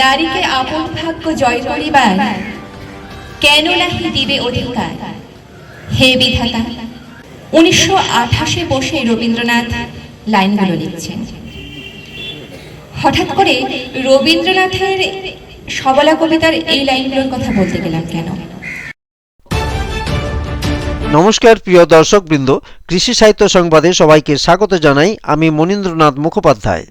নারীকে আপন ভাগ্য জয় করিবার কেন নাহি দিবে অধিকার? হে বিধাতা, উনিশশো আঠাশে বসে রবীন্দ্রনাথ লাইনগুলো লিখছেন। হঠাৎ করে রবীন্দ্রনাথের সবলা কবিতার এই লাইনগুলোর কথা বলতে গেলাম কেন? নমস্কার, প্রিয় দর্শকবৃন্দ, কৃষি সাহিত্য সংবাদে সবাইকে স্বাগত জানাই আমি মনীন্দ্রনাথ মুখোপাধ্যায়।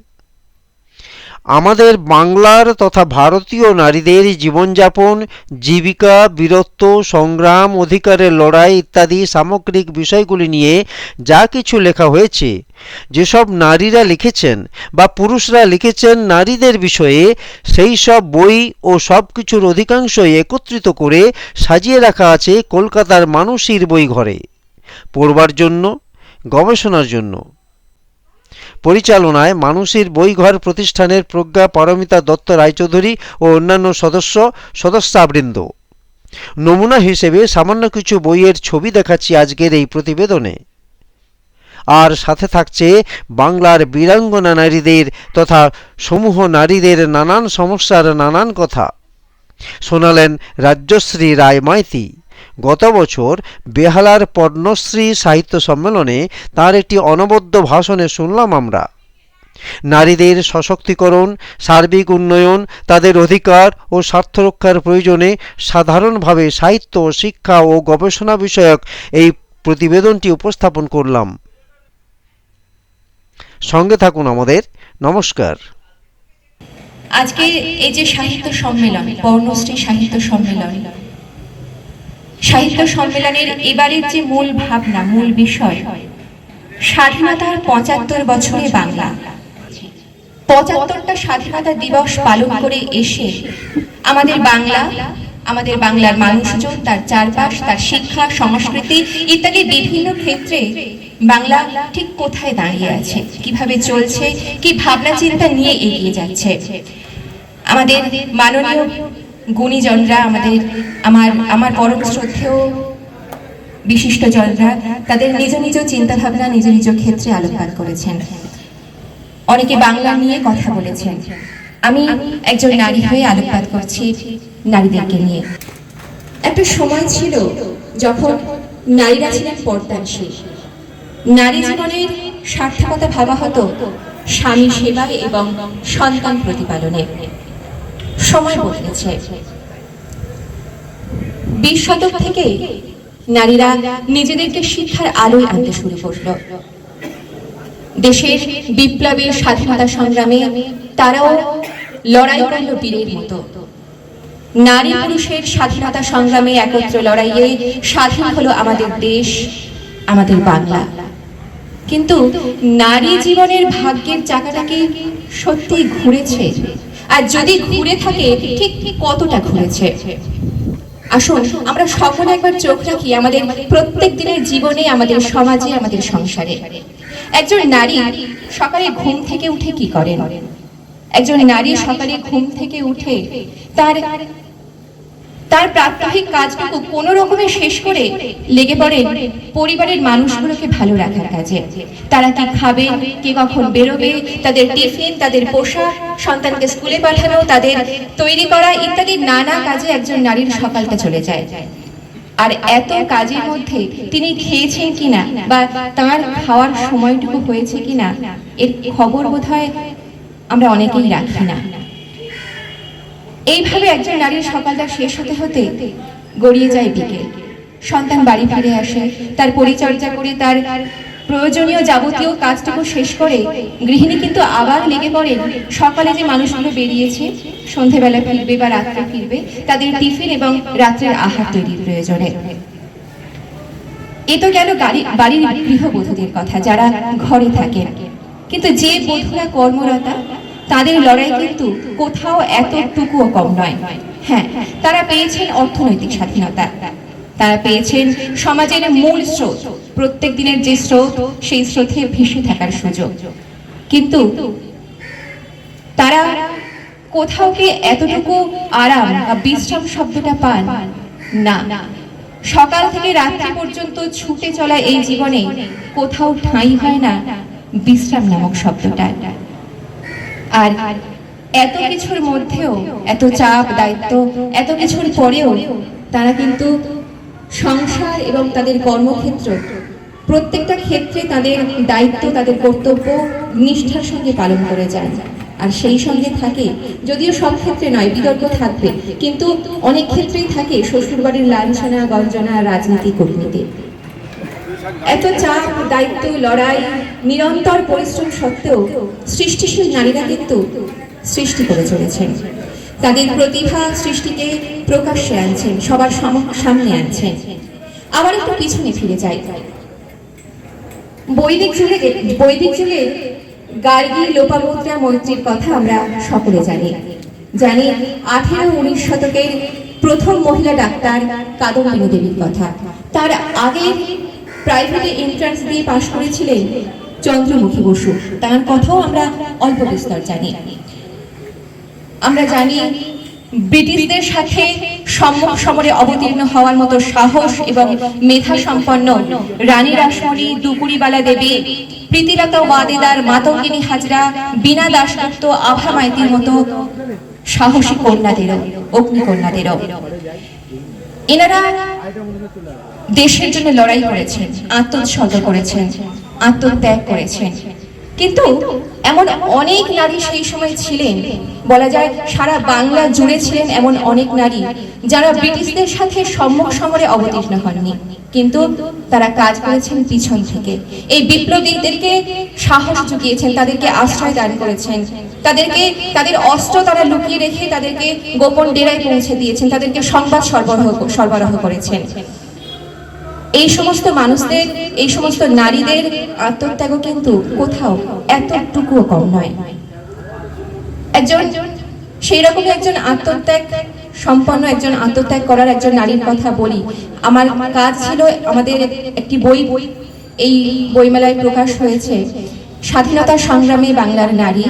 আমাদের বাংলার তথা ভারতীয় নারীদের জীবনযাপন, জীবিকা, বীরত্ব, সংগ্রাম, অধিকারের লড়াই ইত্যাদি সামগ্রিক বিষয়গুলি নিয়ে যা কিছু লেখা হয়েছে। যেসব নারীরা লিখেছেন বা পুরুষরা লিখেছেন নারীদের বিষয়ে, সেই সব বই ও সব কিছুর অধিকাংশই একত্রিত করে সাজিয়ে রাখা আছে কলকাতার মানুষের বই ঘরে পড়বার জন্য, গবেষণার জন্য। পরিচালনায় মানুষের বইঘর প্রতিষ্ঠানের প্রজ্ঞা পারমিতা দত্ত রায়চৌধুরী ও অন্যান্য সদস্য, সদস্যাবৃন্দ। নমুনা হিসেবে সামান্য কিছু বইয়ের ছবি দেখাচ্ছি আজকের এই প্রতিবেদনে। আর সাথে থাকছে বাংলার বীরাঙ্গনা নারীদের তথা সমূহ নারীদের নানান সমস্যার নানান কথা। শোনালেন রাজ্যশ্রী রায় মাইতি গত বছর বেহালার পদ্মশ্রী সাহিত্য সম্মেলনে তার একটি অনবদ্য ভাষণে শুনলাম আমরা। নারীদের সশক্তিকরণ, সার্বিক উন্নয়ন, তাদের অধিকার ও স্বার্থ রক্ষার প্রয়োজনে সাধারণভাবে সাহিত্য, শিক্ষা ও গবেষণা বিষয়ক এই প্রতিবেদনটি উপস্থাপন করলাম। সঙ্গে থাকুন আমাদের। নমস্কার। আজকে এই যে সাহিত্য সম্মেলন পর্ণশ্রী সাহিত্য সম্মেলন সাহিত্য সম্মেলনের এবারের যে মূল ভাবনা, মূল বিষয়, স্বাধীনতার পঁচাত্তর বছরে বাংলা। পঁচাত্তরটা স্বাধীনতা দিবস পালন করে এসে আমাদের বাংলা, আমাদের বাংলার মানুষজন, তার চারপাশ, তার শিক্ষা, সংস্কৃতি ইত্যাদি বিভিন্ন ক্ষেত্রে বাংলা ঠিক কোথায় দাঁড়িয়ে আছে, কীভাবে চলছে, কি ভাবনা চিন্তা নিয়ে এগিয়ে যাচ্ছে। আমাদের মাননীয় গুণীজনরা আমাদের, আমার আমার পরম শ্রদ্ধেয় বিশিষ্ট জনরা, তাদের নিজ নিজ চিন্তা ভাবনা নিজ নিজ ক্ষেত্রে আলোকপাত করেছেন। অনেকে বাংলা নিয়ে কথা বলেছেন। আমি একজন নারী হয়ে আলোকপাত করছি নারীদেরকে নিয়ে। একটা সময় ছিল যখন নারীরা ছিলেন পর্দানশীল। নারী জীবনের সার্থকতা ভাবা হতো স্বামী সেবায় এবং সন্তান প্রতিপালনে সময় বদলেছে। বিশ শতক থেকে নারীরা নিজেদেরকে শিক্ষার আলোয় আনতে শুরু করল। দেশের বিপ্লবের স্বাধীনতা সংগ্রামে তারাও লড়াই করল বীরের মতো। নারী পুরুষের স্বাধীনতা সংগ্রামে একত্র লড়াইয়ে স্বাধীন হলো আমাদের দেশ, আমাদের বাংলা। কিন্তু নারী জীবনের ভাগ্যের চাকাটাকে সত্যি ঘুরেছে আর যদি ঘুরে থাকে, ঠিক কতটা ঘুরেছে? আসুন, আমরা সকলে একবার চোখ রাখি আমাদের প্রত্যেক দিনের জীবনে, আমাদের সমাজে, আমাদের সংসারে। একজন নারী সকালে ঘুম থেকে উঠে কি করেন? একজন নারী সকালে ঘুম থেকে উঠে তার তার প্রাত্যহিক কাজটুকু কোন রকমে শেষ করে লেগে পড়েন পরিবারের মানুষগুলোকে ভালো রাখার কাজে। তারা কি খাবে, কে কখন বেরোবে, তাদের টিফিন, তাদের পোশাক, সন্তানকে স্কুলে পাঠানো, তাদের তৈরি করা ইত্যাদি নানা কাজে একজন নারীর সকালটা চলে যায়। আর এত কাজের মধ্যে তিনি খেয়েছেন কিনা বা তার খাওয়ার সময়টুকু হয়েছে কিনা, এর খবর বোধহয় আমরা অনেকেই রাখি না। এইভাবে একজন নারীর সকালটা শেষ হতে হতে গড়িয়ে যায় বিকেল। সন্তান বাড়ি ফিরে আসে, তার পরিচর্যা করে, তার প্রয়োজনীয় যাবতীয় কাজটুকু শেষ করে। গৃহিণী কিন্তু আবার লেগে পড়েন সকালে যে মানুষগুলো বেরিয়েছে, সন্ধেবেলা ফিরবে বা রাত্রে ফিরবে, তাদের টিফিন এবং রাত্রের আহার তৈরির প্রয়োজনে। এ তো গেল বাড়ির গৃহবধূদের কথা, যারা ঘরে থাকেন। কিন্তু যে বধূরা কর্মরতা তাদের লড়াই কিন্তু কোথাও এতটুকুও কম নয়। হ্যাঁ তারা পেয়েছেন অর্থনৈতিক স্বাধীনতা। তারা পেয়েছেন সমাজের মূল স্রোত। প্রত্যেক দিনের যে স্রোত, সেই স্রোতে ভেসে থাকার সুযোগ। কিন্তু তারা কোথাও কি এতটুকু আরাম বা বিশ্রাম শব্দটা পান? না। সকাল থেকে রাত্রি পর্যন্ত ছুটে চলা এই জীবনে কোথাও ঠাঁই হয় না বিশ্রাম নামক শব্দটা। আর এত কিছুর মধ্যেও এত চাপ, দায়িত্ব, এত কিছুর পরেও তারা কিন্তু সংসার এবং তাদের কর্মক্ষেত্র, প্রত্যেকটা ক্ষেত্রে তাদের দায়িত্ব, তাদের কর্তব্য নিষ্ঠার সঙ্গে পালন করে যায়। আর সেই সঙ্গে থাকে, যদিও সব ক্ষেত্রে নয়, বিতর্ক থাকবে, কিন্তু অনেক ক্ষেত্রেই থাকে শ্বশুরবাড়ির লাঞ্ছনা, গঞ্জনা রাজনীতি কূটনীতি এত চাপ, দায়িত্ব, লড়াই, নিরন্তর পরিশ্রম সত্ত্বেও সৃষ্টিশীল নারীরা কিন্তু সৃষ্টি করে চলেছেন। তাদের প্রতিভা সৃষ্টিকে প্রকাশ্যে আনছেন, সবার সামনে আনছেন। আবার একটু পিছনে ফিরে যাই। বৈদিক যুগে বৈদিক যুগে গার্গী লোপামুদ্রা মৈত্রীর কথা আমরা সকলে জানি। জানি আঠেরো উনিশ শতকের প্রথম মহিলা ডাক্তার কাদম্বিনী দেবীর কথা। তার আগে প্রাইভেটে এন্ট্রান্স দিয়ে পাশ করেছিলেন চন্দ্রমুখী বসু। তার কথাও আমরা অল্প বিস্তর জানি। আমরা জানি ব্রিটিশদের সাথে সম্মুখ সমরে অবতীর্ণ হওয়ার মতো সাহস এবং মেধা সম্পন্ন রানী রাসমণি দুপুরিবালা দেবী, প্রীতিলতা ওয়াদেদার মাতঙ্গিনী হাজরা বিনা দাসগুপ্ত আভা মাইতির মতো সাহসী কন্যাদেরও, অগ্নিকন্যাদেরও। এনারা দেশের জন্য লড়াই করেছেন, আত্মোৎসর্গ করেছেন, আত্মত্যাগ করেছেন। কিন্তু এমন অনেক নারী সেই সময় ছিলেন, বলা যায় সারা বাংলা জুড়ে ছিলেন এমন অনেক নারী যারা ব্রিটিশদের সাথে সম্মুখ সমরে অবতীর্ণ হননি। কিন্তু তারা কাজ করেছেন পিছন থেকে। এই বিপ্লবীদেরকে সাহস জুগিয়েছেন, তাদেরকে আশ্রয় দান করেছেন, তাদেরকে, তাদের অস্ত্র তারা লুকিয়ে রেখে তাদেরকে গোপন ডেরায় পৌঁছে দিয়েছেন, তাদেরকে সংবাদ সরবরাহ সরবরাহ করেছেন। এই সমস্ত মানুষদের, এই সমস্ত নারীদের আত্মত্যাগও কিন্তু কোথাও এতটুকুও কম নয়। একজন সেই রকম একজন আত্মত্যাগ, সম্পন্ন একজন আত্মত্যাগ করার একজন নারীর কথা বলি। আমার কাজ ছিল আমাদের একটি বই, এই বইমেলায় প্রকাশ হয়েছে, স্বাধীনতা সংগ্রামে বাংলার নারী,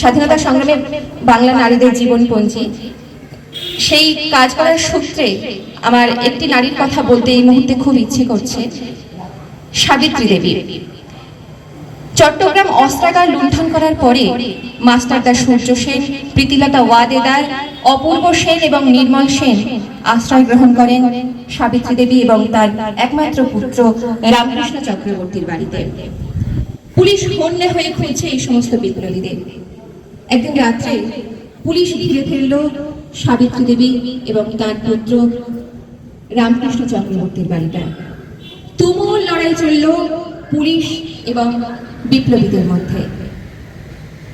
স্বাধীনতা সংগ্রামে বাংলা নারীদের জীবনপঞ্জি। সেই কাজ করার সূত্রে আমার একটি নারীর কথা বলতে এই মুহূর্তে খুব ইচ্ছে করছে, সাবিত্রী দেবী। চট্টগ্রাম অস্ত্রাগার লুণ্ঠন করার পরে মাস্টারদা সূর্য সেন, প্রীতিলতা ওয়াদেদার, অপূর্ব সেন এবং নির্মল সেন আশ্রয় গ্রহণ করেন সাবিত্রী দেবী এবং তার একমাত্র পুত্র রামকৃষ্ণ চক্রবর্তীর বাড়িতে। পুলিশ হন্যে হয়ে খুঁজছে এই সমস্ত বিপ্লবীদের। একদিন রাত্রে পুলিশ ঘিরে ফেলল সাবিত্রী দেবী এবং তার পুত্র রামকৃষ্ণ চক্রবর্তীর বাড়িটা। তুমুল লড়াই চলল পুলিশ এবং বিপ্লবীদের মধ্যে।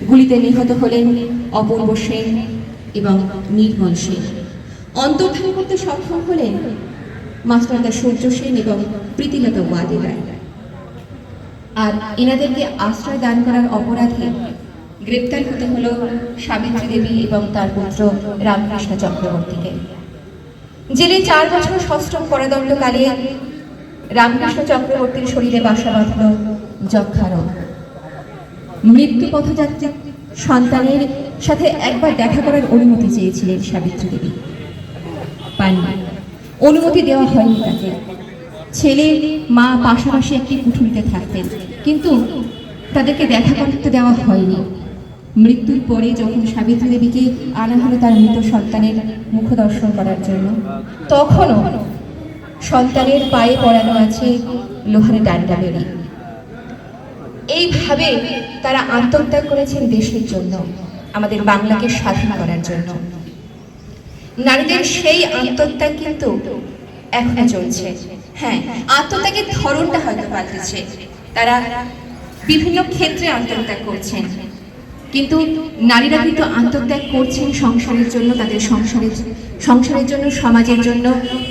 গুলিতে নিহত হলেন অপূর্ব সেন এবং নির্মল সেন। অন্তর্ধান করতে সক্ষম হলেন মাস্টারদা সূর্য সেন এবং প্রীতিলতা ওয়াদেরা। আর এনাদেরকে আশ্রয় দান করার অপরাধে গ্রেপ্তার হতে হলো সাবিত্রী দেবী এবং তার পুত্র রামকৃষ্ণ চক্রবর্তীকে। জেলে চার বছর ষষ্ঠম পরাদণ্ডকালে রামকৃষ্ণ চক্রবর্তীর শরীরে বাসা বাঁধল যক্ষা রোগ মৃত্যু পথযাত্রী সন্তানের সাথে একবার দেখা করার অনুমতি চেয়েছিলেন সাবিত্রী দেবী। পাননি। অনুমতি দেওয়া হয়নি তাকে। ছেলে, মা পাশাপাশি একটি কুঠুরিতে থাকতেন, কিন্তু তাদেরকে দেখা করতে দেওয়া হয়নি। মৃত্যুর পরে যখন সাবিত্রী দেবীকে আনা হলো তার মৃত সন্তানের মুখ দর্শন করার জন্য, তখনও সন্তানের পায়ে পড়ানো আছে লোহার ডান্ডা বেরি এইভাবে তারা আত্মত্যাগ করেছেন দেশের জন্য, আমাদের বাংলাকে স্বাধীন করার জন্য। নারীদের সেই আত্মত্যাগ কিন্তু এখনও চলছে। হ্যাঁ আত্মত্যাগের ধরনটা হয়তো পাল্টেছে। তারা বিভিন্ন ক্ষেত্রে আত্মত্যাগ করছেন। কিন্তু নারীরা কিন্তু আত্মত্যাগ করছেন সংসারের জন্য, তাদের সংসারের সংসারের জন্য, সমাজের জন্য,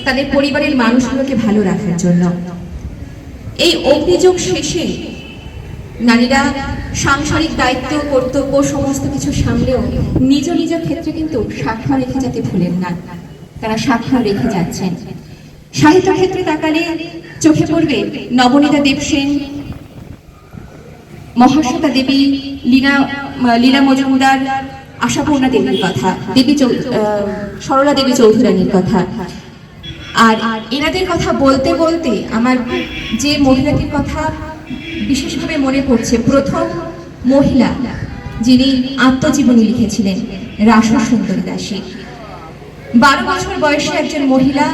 তাদের পরিবারের মানুষগুলোকে ভালো রাখার জন্য। এই অগ্নিযোগ শেষে নারীরা সাংসারিক দায়িত্ব, কর্তব্য, সমস্ত কিছু সামলেও নিজ নিজ ক্ষেত্রে কিন্তু স্বাক্ষর রেখে যেতে ভুলেন না। তারা স্বাক্ষর রেখে যাচ্ছেন। সাহিত্য ক্ষেত্রে তাকালে চোখে পড়বে নবনীতা দেবসেন মহাশ্বেতা দেবী লীনা লীলা মজুমদার, আশাপূর্ণা দেবীর কথা, দেবী সরলা দেবী চৌধুরানীর কথা। আর এনাদের কথা বলতে বলতে আমার যে মহিলাটির কথা বিশেষভাবে মনে পড়ছে, প্রথম মহিলা যিনি আত্মজীবনী লিখেছিলেন রাসু সুন্দরী দাসী। বারো বছর বয়সে একজন মহিলা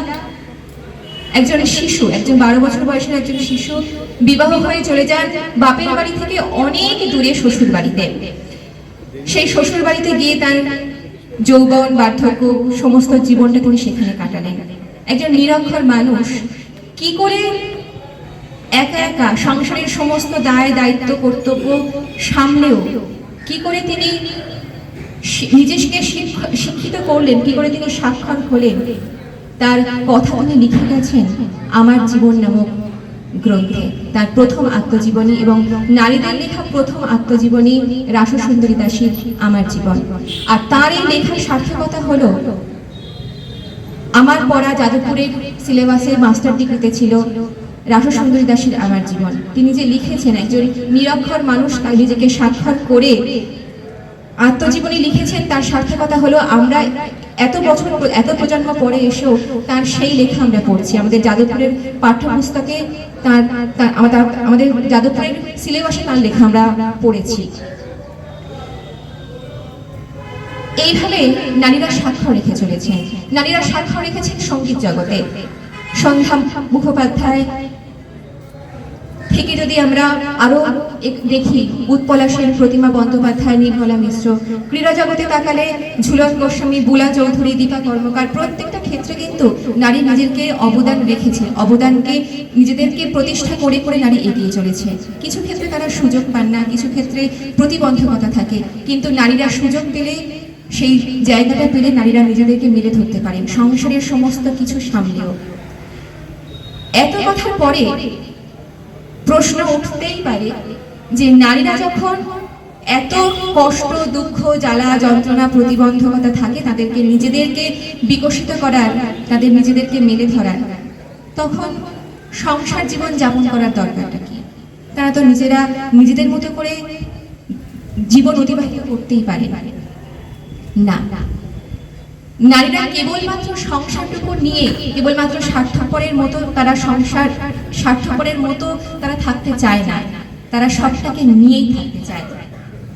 একজন শিশু, একজন বারো বছর বয়সের একজন শিশু বিবাহ হয়ে চলে যান বাপের বাড়ি থেকে অনেক দূরে শ্বশুর বাড়িতে সেই শ্বশুর বাড়িতে গিয়ে তার যৌবন, বার্ধক্য, সমস্ত জীবনটা তিনি সেখানে কাটালেন। একজন নিরক্ষর মানুষ, কি করে একা একা সংসারের সমস্ত দায়, দায়িত্ব, কর্তব্য সামলেও কি করে তিনি নিজেকে শিক্ষ- শিক্ষিত করলেন, কি করে তিনি সাক্ষর হলেন তার কথা তিনি লিখে গেছেন আমার জীবন নামক গ্রন্থে। তার প্রথম আত্মজীবনী এবং নারীদের লেখা প্রথম আত্মজীবনী রাসু সুন্দরী দাসীর আমার জীবন। আর তার এই লেখার সার্থকতা হলো, আমার পড়া যাদবপুরের সিলেবাসে মাস্টার ডিগ্রিতে ছিল রাসু সুন্দরী দাসীর আমার জীবন। তিনি যে লিখেছেন একজন নিরক্ষর মানুষ তার নিজেকে স্বাক্ষর করে আত্মজীবনী লিখেছেন, তার সার্থকতা হলো আমরা এত বছর এত প্রজন্ম পরে এসেও তার সেই লেখা আমরা পড়ছি। আমাদের যাদবপুরের পাঠ্যপুস্তকে তার আমাদের যাদবপুরের সিলেবাসে তার লেখা আমরা পড়েছি। এইভাবে নারীরা স্বাক্ষর রেখে চলেছেন। নারীরা স্বাক্ষর রেখেছেন সংগীত জগতে। সন্ধ্যা মুখোপাধ্যায় থেকে যদি আমরা আরও দেখি উৎপলা সেন প্রতিমা বন্দ্যোপাধ্যায়, নির্মলা মিশ্র ক্রীড়া জগতে তাকালে ঝুলন গোস্বামী, বুলা চৌধুরী, দীপা কর্মকার, প্রত্যেকটা ক্ষেত্রে কিন্তু নারী নিজেকে অবদান রেখেছে, অবদানকে নিজেদেরকে প্রতিষ্ঠা করে করে নারী এগিয়ে চলেছে। কিছু ক্ষেত্রে তারা সুযোগ পান না, কিছু ক্ষেত্রে প্রতিবন্ধকতা থাকে, কিন্তু নারীরা সুযোগ পেলে, সেই জায়গাটা পেলে নারীরা নিজেদেরকে মেলে ধরতে পারেন সংসারের সমস্ত কিছু সামলেও। এত কথার পরে প্রশ্ন উঠতেই পারে যে নারীরা যখন এত কষ্ট, দুঃখ, জ্বালা, যন্ত্রণা, প্রতিবন্ধকতা থাকে তাদেরকে নিজেদেরকে বিকশিত করার, তাদের নিজেদেরকে মেলে ধরার, তখন সংসার জীবন যাপন করার দরকারটা কি? তারা তো নিজেরা নিজেদের মতো করে জীবন অতিবাহিত করতেই পারে। না। নারীরা কেবলমাত্র সংসারটুকু নিয়ে কেবলমাত্র স্বার্থপরের মতো তারা সংসার, স্বার্থপরের মতো তারা থাকতে চায় না। তারা সবটাকে নিয়েই থাকতে চায়।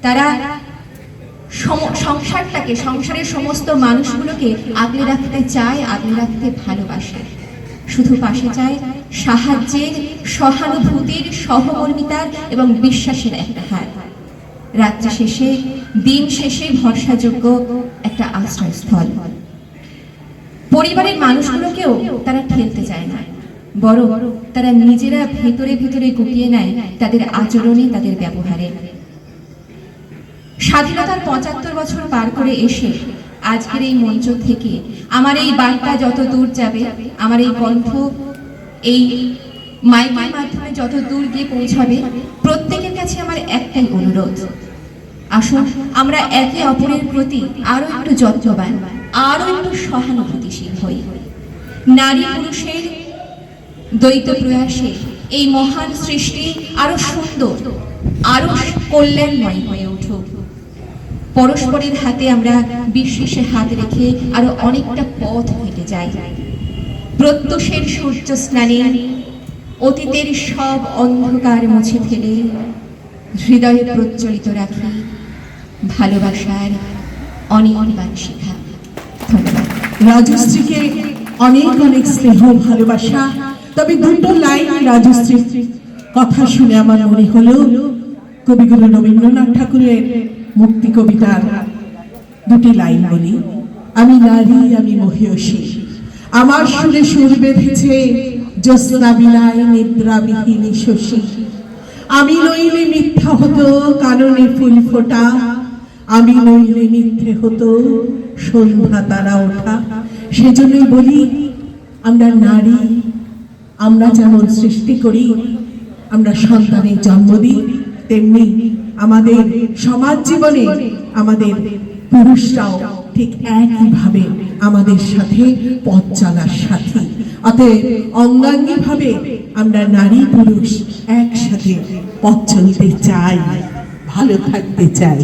তারা সংসারটাকে, সংসারের সমস্ত মানুষগুলোকে আগলে রাখতে চায়, আগলে রাখতে ভালোবাসে। শুধু পাশে চায় সাহায্যের, সহানুভূতির সহকর্মিতার এবং বিশ্বাসের একটা হাত রাত্রি শেষে, দিন শেষে ভরসাযোগ্য একটা আশ্রয়স্থল। পরিবারের মানুষগুলোকেও তারা ঠেলতে চায় না, বরং তারা নিজেরা ভেতরে ভেতরে গুটিয়ে নেয় তাদের আচরণে, তাদের ব্যবহারে। স্বাধীনতার পঁচাত্তর বছর পার করে এসে আজকের এই মঞ্চ থেকে আমার এই বার্তা যত দূর যাবে, আমার এই কণ্ঠ, এই মাইকের মাধ্যমে যত দূর গিয়ে পৌঁছাবে প্রত্যেকের কাছে আমার একটাই অনুরোধ। আসুন, আমরা একে অপরের প্রতি আরও একটু যত্নবান, আরও একটু সহানুভূতিশীল হই। নারী পুরুষের দ্বৈত প্রয়াসে এই মহান সৃষ্টি আরও সুন্দর, আরও কল্যাণময় হয়ে উঠুক। পরস্পরের হাতে আমরা বিশ্বাসে হাত রেখে আরও অনেকটা পথ হেঁটে যাই। প্রত্যুষের সূর্য স্নানে অতীতের সব অন্ধকার মুছে ফেলে হৃদয়ে প্রজ্বলিত রাখি, ভালোবাসার অনির্বাণ শিখা। ধন্যবাদ। রাজশ্রীকে অনেক অনেক স্নেহ ভালোবাসা। তবে দুটো লাইন রাজশ্রীর কথা শুনে আমার মনে হলো, কবিগুরু রবীন্দ্রনাথ ঠাকুরের মুক্তি কবিতার দুটি লাইন বলি। আমি নারী, আমি মহিয়সী আমার সুরে সুর বেঁধেছে জ্যোৎস্না বিলায় নিদ্রাবিহীনী শশী। আমি নইলে মিথ্যা হতো কাননে ফুল ফোটা। আমি নইলে মিথ্যে হতো, সন্ধ্যা তারা ওঠা। সেজন্যই বলি, আমরা নারী, আমরা যেমন সৃষ্টি করি, আমরা সন্তানের জন্ম দিই, তেমনি আমাদের সমাজ জীবনে আমাদের পুরুষরাও ঠিক একইভাবে আমাদের সাথে পথ চলার সাথী। অতএব অঙ্গাঙ্গী ভাবে আমরা নারী পুরুষ একসাথে পথ চলতে চাই ভালো থাকতে চাই।